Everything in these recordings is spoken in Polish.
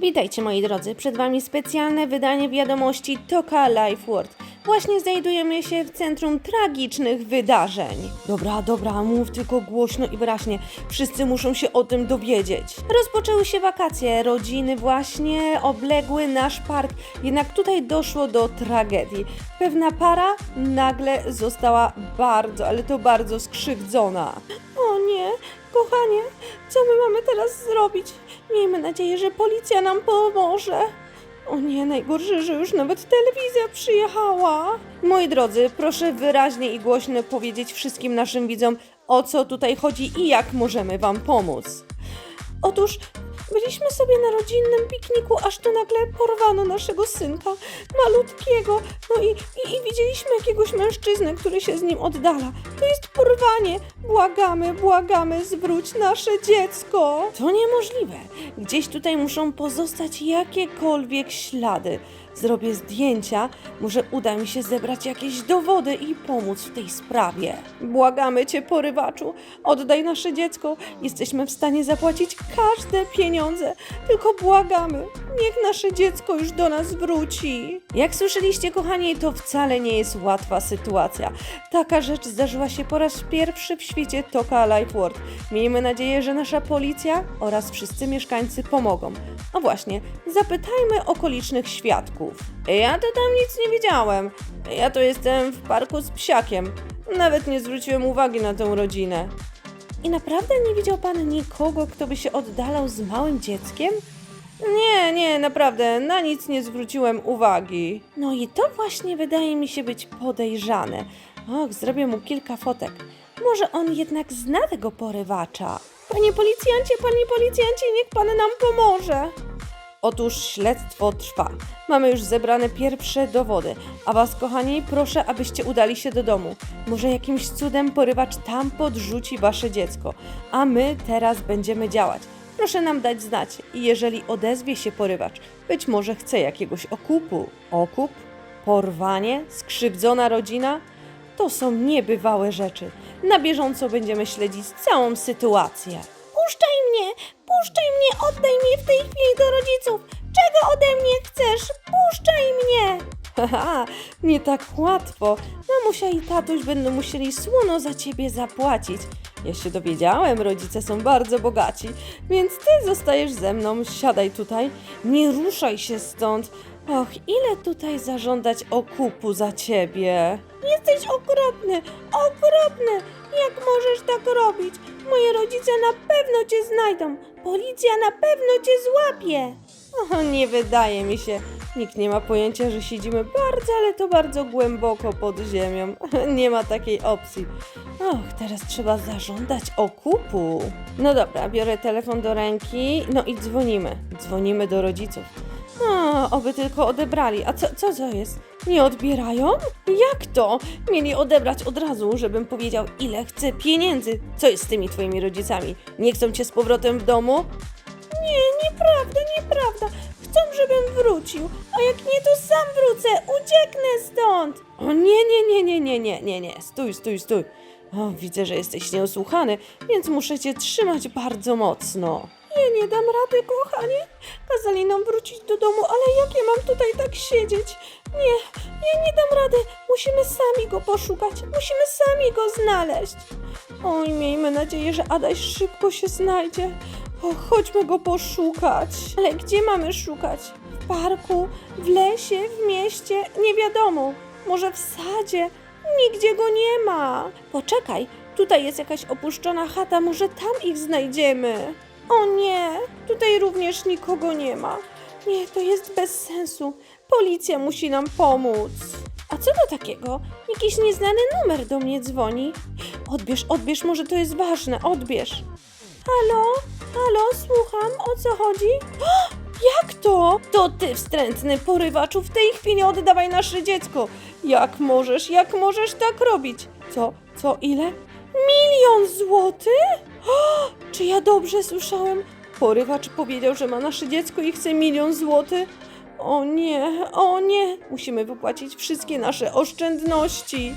Witajcie moi drodzy, przed Wami specjalne wydanie wiadomości Toka Life World. Właśnie znajdujemy się w centrum tragicznych wydarzeń. Dobra, dobra, mów tylko głośno i wyraźnie. Wszyscy muszą się o tym dowiedzieć. Rozpoczęły się wakacje, rodziny właśnie obległy nasz park, jednak tutaj doszło do tragedii. Pewna para nagle została bardzo, ale to bardzo skrzywdzona. O nie, kochanie, co my mamy teraz zrobić? Miejmy nadzieję, że policja nam pomoże. O nie, najgorsze, że już nawet telewizja przyjechała. Moi drodzy, proszę wyraźnie i głośno powiedzieć wszystkim naszym widzom, o co tutaj chodzi i jak możemy Wam pomóc. Otóż byliśmy sobie na rodzinnym pikniku, aż tu nagle porwano naszego synka, malutkiego. No i, i, i widzieliśmy jakiegoś mężczyznę, który się z nim oddala. To jest porwanie. Błagamy, błagamy, zwróć nasze dziecko. To niemożliwe. Gdzieś tutaj muszą pozostać jakiekolwiek ślady. Zrobię zdjęcia, może uda mi się zebrać jakieś dowody i pomóc w tej sprawie. Błagamy cię, porywaczu, oddaj nasze dziecko. Jesteśmy w stanie zapłacić każde pieniądze. Tylko błagamy, niech nasze dziecko już do nas wróci. Jak słyszeliście, kochani, to wcale nie jest łatwa sytuacja. Taka rzecz zdarzyła się po raz pierwszy w świecie Toka Life World. Miejmy nadzieję, że nasza policja oraz wszyscy mieszkańcy pomogą. No właśnie, zapytajmy okolicznych świadków. Ja to tam nic nie widziałem. Ja to jestem w parku z psiakiem. Nawet nie zwróciłem uwagi na tę rodzinę. I naprawdę nie widział pan nikogo, kto by się oddalał z małym dzieckiem? Nie, nie, naprawdę, na nic nie zwróciłem uwagi. No i to właśnie wydaje mi się być podejrzane. Och, zrobię mu kilka fotek. Może on jednak zna tego porywacza. Panie policjancie, panie policjancie, niech pan nam pomoże. Otóż śledztwo trwa. Mamy już zebrane pierwsze dowody. A was, kochani, proszę, abyście udali się do domu. Może jakimś cudem porywacz tam podrzuci wasze dziecko. A my teraz będziemy działać. Proszę nam dać znać. I jeżeli odezwie się porywacz, być może chce jakiegoś okupu. Okup? Porwanie? Skrzywdzona rodzina? To są niebywałe rzeczy. Na bieżąco będziemy śledzić całą sytuację. Puszczaj mnie! Puszczaj mnie! Oddaj mnie w tej chwili do rodziców! Czego ode mnie chcesz? Puszczaj mnie! Haha, nie tak łatwo. Mamusia i tatuś będą musieli słono za ciebie zapłacić. Ja się dowiedziałem, rodzice są bardzo bogaci, więc ty zostajesz ze mną, siadaj tutaj, nie ruszaj się stąd. Och, ile tutaj zażądać okupu za ciebie? Jesteś okropny, okropny! Jak możesz tak robić? Moi rodzice na pewno cię znajdą. Policja na pewno cię złapie. O, nie wydaje mi się. Nikt nie ma pojęcia, że siedzimy bardzo, ale to bardzo głęboko pod ziemią. Nie ma takiej opcji. Och, teraz trzeba zażądać okupu. No dobra, biorę telefon do ręki, no i dzwonimy. Dzwonimy do rodziców. O, oby tylko odebrali. A co, co to jest? Nie odbierają? Jak to? Mieli odebrać od razu, żebym powiedział, ile chcę pieniędzy. Co jest z tymi twoimi rodzicami? Nie chcą cię z powrotem w domu? Nie, nieprawda, nieprawda. Chcą, żebym wrócił. A jak nie, to sam wrócę. Ucieknę stąd. O nie, nie, nie, nie, nie, nie, nie, nie. Stój, stój, stój. O, widzę, że jesteś nieosłuchany, więc muszę cię trzymać bardzo mocno. Ja nie dam rady, kochanie. Kazali nam wrócić do domu, ale jak ja mam tutaj tak siedzieć? Nie, ja nie dam rady. Musimy sami go poszukać. Musimy sami go znaleźć. Oj, miejmy nadzieję, że Adaś szybko się znajdzie. O, chodźmy go poszukać. Ale gdzie mamy szukać? W parku, w lesie, w mieście? Nie wiadomo. Może w sadzie? Nigdzie go nie ma. Poczekaj, tutaj jest jakaś opuszczona chata, może tam ich znajdziemy. O nie, tutaj również nikogo nie ma. Nie, to jest bez sensu. Policja musi nam pomóc. A co to takiego? Jakiś nieznany numer do mnie dzwoni. Odbierz, odbierz, może to jest ważne, odbierz. Halo? Halo, słucham, o co chodzi? O, jak to? To ty, wstrętny porywaczu, w tej chwili oddawaj nasze dziecko. Jak możesz, jak możesz tak robić? Co, co, ile? Milion złotych? Czy ja dobrze słyszałem? Porywacz powiedział, że ma nasze dziecko i chce milion złotych. O nie, o nie, musimy wypłacić wszystkie nasze oszczędności.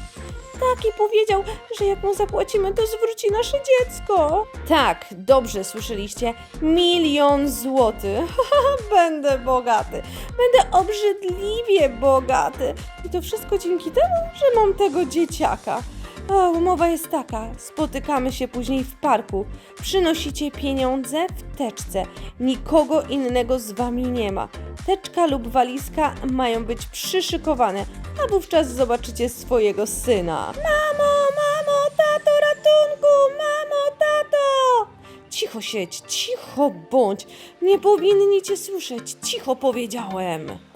Taki powiedział, że jak mu zapłacimy, to zwróci nasze dziecko. Tak, dobrze słyszeliście. Milion złotych. Będę bogaty. Będę obrzydliwie bogaty. I to wszystko dzięki temu, że mam tego dzieciaka. A umowa jest taka: spotykamy się później w parku. Przynosicie pieniądze w teczce. Nikogo innego z wami nie ma. Teczka lub walizka mają być przyszykowane, a wówczas zobaczycie swojego syna. Mamo, mamo, tato, ratunku! Mamo, tato! Cicho siedź, cicho bądź. Nie powinni cię słyszeć. Cicho powiedziałem.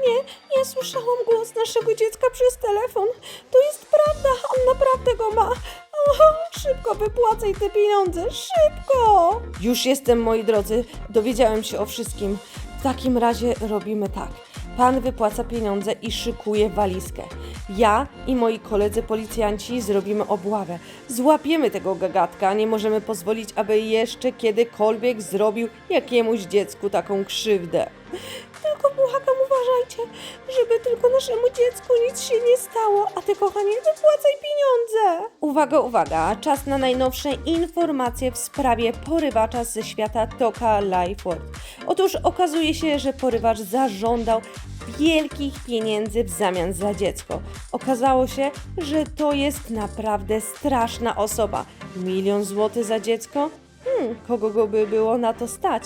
Kochanie, ja słyszałam głos naszego dziecka przez telefon. To jest prawda, on naprawdę go ma. O, szybko wypłacaj te pieniądze, szybko! Już jestem, moi drodzy, dowiedziałem się o wszystkim. W takim razie robimy tak. Pan wypłaca pieniądze i szykuje walizkę. Ja i moi koledzy policjanci zrobimy obławę. Złapiemy tego gagatka, nie możemy pozwolić, aby jeszcze kiedykolwiek zrobił jakiemuś dziecku taką krzywdę. Tylko błagam, uważajcie, żeby tylko naszemu dziecku nic się nie stało, a ty, kochanie, wypłacaj pieniądze. Uwaga, uwaga, czas na najnowsze informacje w sprawie porywacza ze świata Toka Lifeworld. Otóż okazuje się, że porywacz zażądał wielkich pieniędzy w zamian za dziecko. Okazało się, że to jest naprawdę straszna osoba. Milion złotych za dziecko? Hmm, kogo go by było na to stać?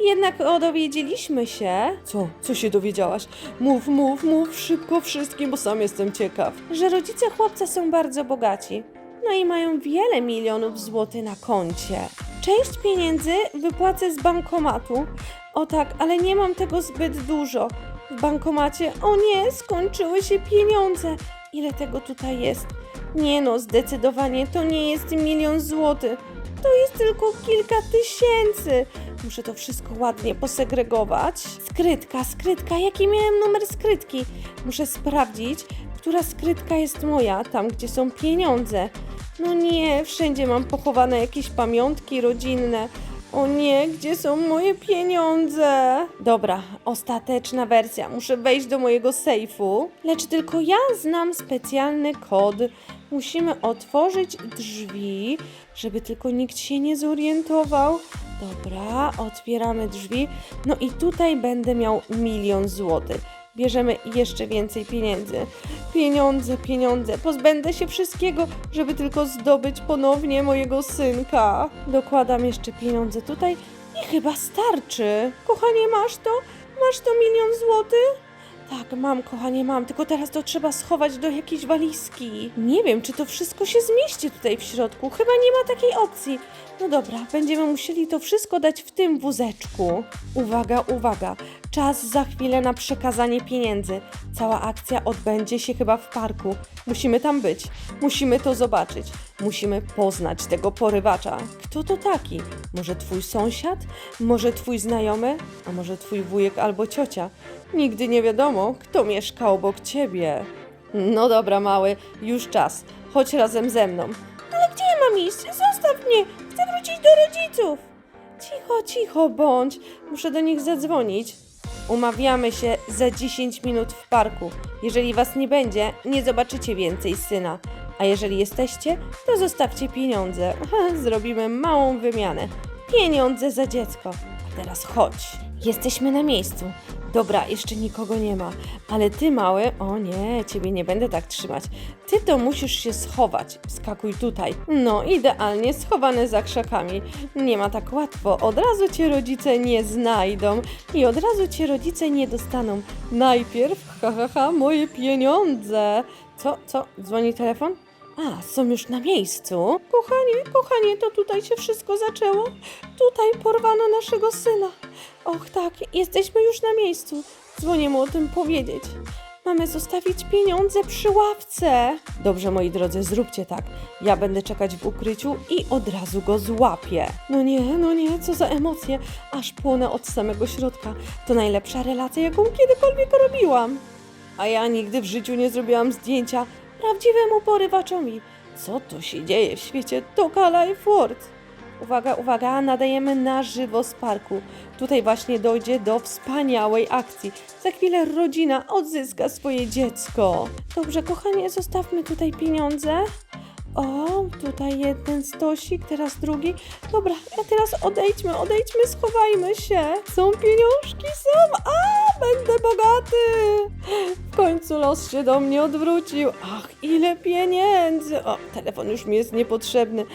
Jednak o, dowiedzieliśmy się. Co? Co się dowiedziałaś? Mów, mów, mów szybko wszystkim, bo sam jestem ciekaw. Że rodzice chłopca są bardzo bogaci. No i mają wiele milionów złotych na koncie. Część pieniędzy wypłacę z bankomatu. O tak, ale nie mam tego zbyt dużo. W bankomacie, o nie, skończyły się pieniądze. Ile tego tutaj jest? Nie no, zdecydowanie to nie jest milion złotych. To jest tylko kilka tysięcy. Muszę to wszystko ładnie posegregować. Skrytka, skrytka, jaki miałem numer skrytki? Muszę sprawdzić, która skrytka jest moja, tam gdzie są pieniądze. No nie, wszędzie mam pochowane jakieś pamiątki rodzinne. O nie, gdzie są moje pieniądze? Dobra, ostateczna wersja. Muszę wejść do mojego sejfu. Lecz tylko ja znam specjalny kod. Musimy otworzyć drzwi, żeby tylko nikt się nie zorientował. Dobra, otwieramy drzwi. No i tutaj będę miał milion złotych. Bierzemy jeszcze więcej pieniędzy. Pieniądze, pieniądze. Pozbędę się wszystkiego, żeby tylko zdobyć ponownie mojego synka. Dokładam jeszcze pieniądze tutaj i chyba starczy. Kochanie, masz to? Masz to milion złotych? Tak, mam, kochanie, mam, tylko teraz to trzeba schować do jakiejś walizki. Nie wiem, czy to wszystko się zmieści tutaj w środku. Chyba nie ma takiej opcji. No dobra, będziemy musieli to wszystko dać w tym wózeczku. Uwaga, uwaga. Czas za chwilę na przekazanie pieniędzy. Cała akcja odbędzie się chyba w parku. Musimy tam być. Musimy to zobaczyć. Musimy poznać tego porywacza. Kto to taki? Może twój sąsiad? Może twój znajomy? A może twój wujek albo ciocia? Nigdy nie wiadomo, kto mieszka obok ciebie. No dobra, mały, już czas. Chodź razem ze mną. Ale gdzie ja mam iść? Zostaw mnie! Chcę wrócić do rodziców! Cicho, cicho bądź. Muszę do nich zadzwonić. Umawiamy się za 10 minut w parku. Jeżeli was nie będzie, nie zobaczycie więcej syna. A jeżeli jesteście, to zostawcie pieniądze. Zrobimy małą wymianę. Pieniądze za dziecko. A teraz chodź. Jesteśmy na miejscu. Dobra, jeszcze nikogo nie ma. Ale ty, mały, o nie, ciebie nie będę tak trzymać. Ty to musisz się schować. Skakuj tutaj. No, idealnie schowane za krzakami. Nie ma tak łatwo. Od razu cię rodzice nie znajdą i od razu cię rodzice nie dostaną. Najpierw, ha, ha, ha, moje pieniądze. Co, co? Dzwoni telefon? A, są już na miejscu. Kochanie, kochanie, to tutaj się wszystko zaczęło. Tutaj porwano naszego syna. Och tak, jesteśmy już na miejscu. Dzwonię mu o tym powiedzieć. Mamy zostawić pieniądze przy ławce. Dobrze, moi drodzy, zróbcie tak. Ja będę czekać w ukryciu i od razu go złapię. No nie, no nie, co za emocje. Aż płonę od samego środka. To najlepsza relacja, jaką kiedykolwiek robiłam. A ja nigdy w życiu nie zrobiłam zdjęcia prawdziwemu porywaczowi. Co tu się dzieje w świecie Toka Life World? Uwaga, uwaga, nadajemy na żywo z parku. Tutaj właśnie dojdzie do wspaniałej akcji. Za chwilę rodzina odzyska swoje dziecko. Dobrze, kochanie, zostawmy tutaj pieniądze. O, tutaj jeden stosik, teraz drugi. Dobra, a teraz odejdźmy, odejdźmy, schowajmy się. Są pieniążki, są. A, będę bogaty. W końcu los się do mnie odwrócił. Ach, ile pieniędzy. O, telefon już mi jest niepotrzebny.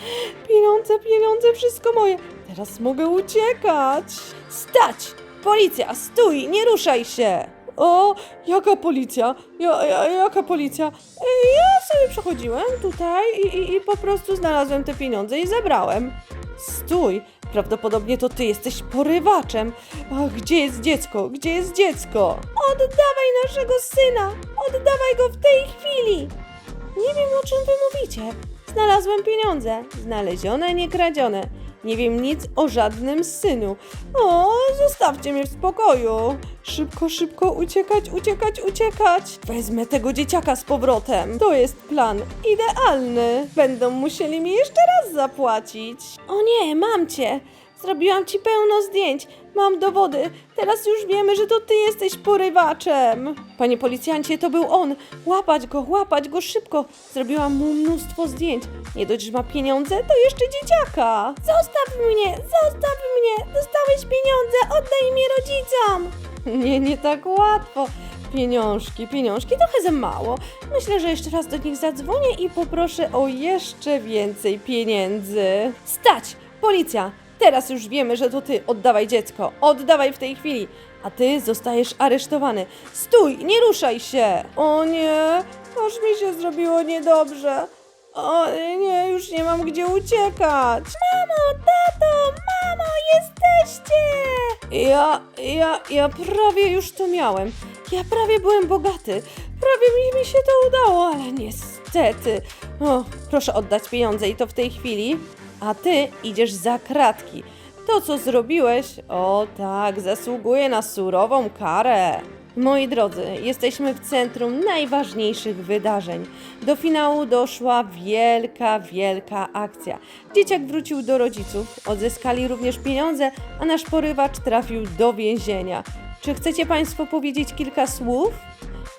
Pieniądze, pieniądze, wszystko moje. Teraz mogę uciekać. Stać! Policja, stój, nie ruszaj się. O, jaka policja? Ja, ja, jaka policja? Ej, Ja sobie przechodziłem tutaj i, i, i po prostu znalazłem te pieniądze i zabrałem. Stój, prawdopodobnie to ty jesteś porywaczem. A gdzie jest dziecko? Gdzie jest dziecko? Oddawaj naszego syna! Oddawaj go w tej chwili! Nie wiem o czym wy mówicie. Znalazłem pieniądze. Znalezione, nie kradzione. Nie wiem nic o żadnym synu. O, zostawcie mnie w spokoju. Szybko, szybko uciekać, uciekać, uciekać. Wezmę tego dzieciaka z powrotem. To jest plan idealny. Będą musieli mi jeszcze raz zapłacić. O nie, mam cię. Zrobiłam ci pełno zdjęć. Mam dowody. Teraz już wiemy, że to ty jesteś porywaczem. Panie policjancie, to był on. Łapać go, łapać go szybko. Zrobiłam mu mnóstwo zdjęć. Nie dość, że ma pieniądze, to jeszcze dzieciaka. Zostaw mnie, zostaw mnie. Dostałeś pieniądze, oddaj mi rodzicom. Nie, nie tak łatwo. Pieniążki, pieniążki, trochę za mało. Myślę, że jeszcze raz do nich zadzwonię i poproszę o jeszcze więcej pieniędzy. Stać! Policja! Teraz już wiemy, że to ty. Oddawaj dziecko. Oddawaj w tej chwili. A ty zostajesz aresztowany. Stój, nie ruszaj się. O nie, aż mi się zrobiło niedobrze. O nie, już nie mam gdzie uciekać. Mamo, tato, mamo, jesteście! Ja, ja, ja prawie już to miałem. Ja prawie byłem bogaty. Prawie mi, mi się to udało, ale niestety. O, proszę oddać pieniądze i to w tej chwili. A ty idziesz za kratki. To, co zrobiłeś, o tak, zasługuje na surową karę. Moi drodzy, jesteśmy w centrum najważniejszych wydarzeń. Do finału doszła wielka, wielka akcja. Dzieciak wrócił do rodziców, odzyskali również pieniądze, a nasz porywacz trafił do więzienia. Czy chcecie Państwo powiedzieć kilka słów?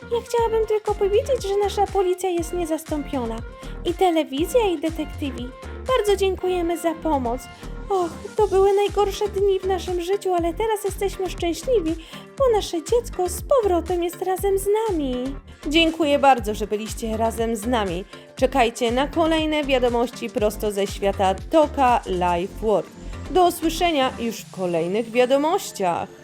Ja chciałabym tylko powiedzieć, że nasza policja jest niezastąpiona. I telewizja, i detektywi. Bardzo dziękujemy za pomoc. Och, to były najgorsze dni w naszym życiu, ale teraz jesteśmy szczęśliwi, bo nasze dziecko z powrotem jest razem z nami. Dziękuję bardzo, że byliście razem z nami. Czekajcie na kolejne wiadomości prosto ze świata Toka Life World. Do usłyszenia już w kolejnych wiadomościach.